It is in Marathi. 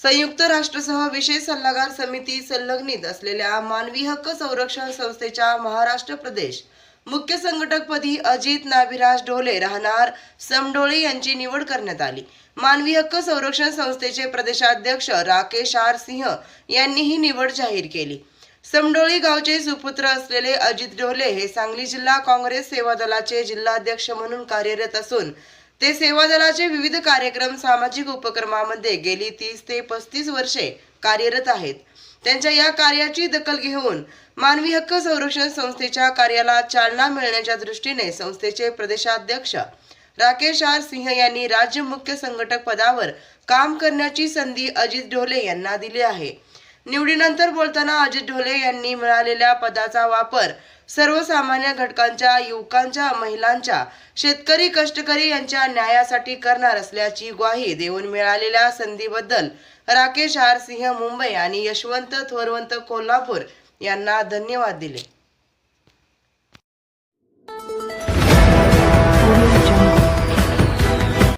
संयुक्त राष्ट्रसह विशेष सल्लागार समिती संलग्नित असलेल्या मानवी हक्क संरक्षण संस्थेच्या महाराष्ट्र प्रदेश मुख्य संघटकपदी अजित नाभिराज ढोले राहणार समडोळे यांची निवड करण्यात आली. मानवी हक्क संरक्षण संस्थेचे प्रदेशाध्यक्ष राकेश आर सिंह यांनी ही निवड जाहीर केली. समडोळी गावचे सुपुत्र असलेले अजित ढोले हे सांगली जिल्हा काँग्रेस सेवा दलाचे जिल्हाध्यक्ष म्हणून कार्यरत असून ते सेवा दलाचे विविध कार्यक्रम सामाजिक उपक्रमामध्ये गेली तीस ते पस्तीस वर्षे कार्यरत आहेत. त्यांच्या या कार्याची दखल घेऊन मानवी हक्क संरक्षण संस्थेच्या कार्याला चालना मिळण्याच्या दृष्टीने संस्थेचे प्रदेशाध्यक्ष राकेश आर सिंह यांनी राज्य मुख्य संघटक पदावर काम करण्याची संधी अजित ढोले यांना दिली आहे. निवडीनंतर बोलताना अजित ढोले यांनी मिळालेल्या पदाचा वापर सर्वसामान्य घटकांच्या युवकांच्या महिलांच्या शेतकरी कष्टकरी यांच्या न्यायासाठी करणार असल्याची ग्वाही देऊन मिळालेल्या संधीबद्दल राकेश आर सिंह मुंबई आणि यशवंत थोरवंत कोल्हापूर यांना धन्यवाद दिले.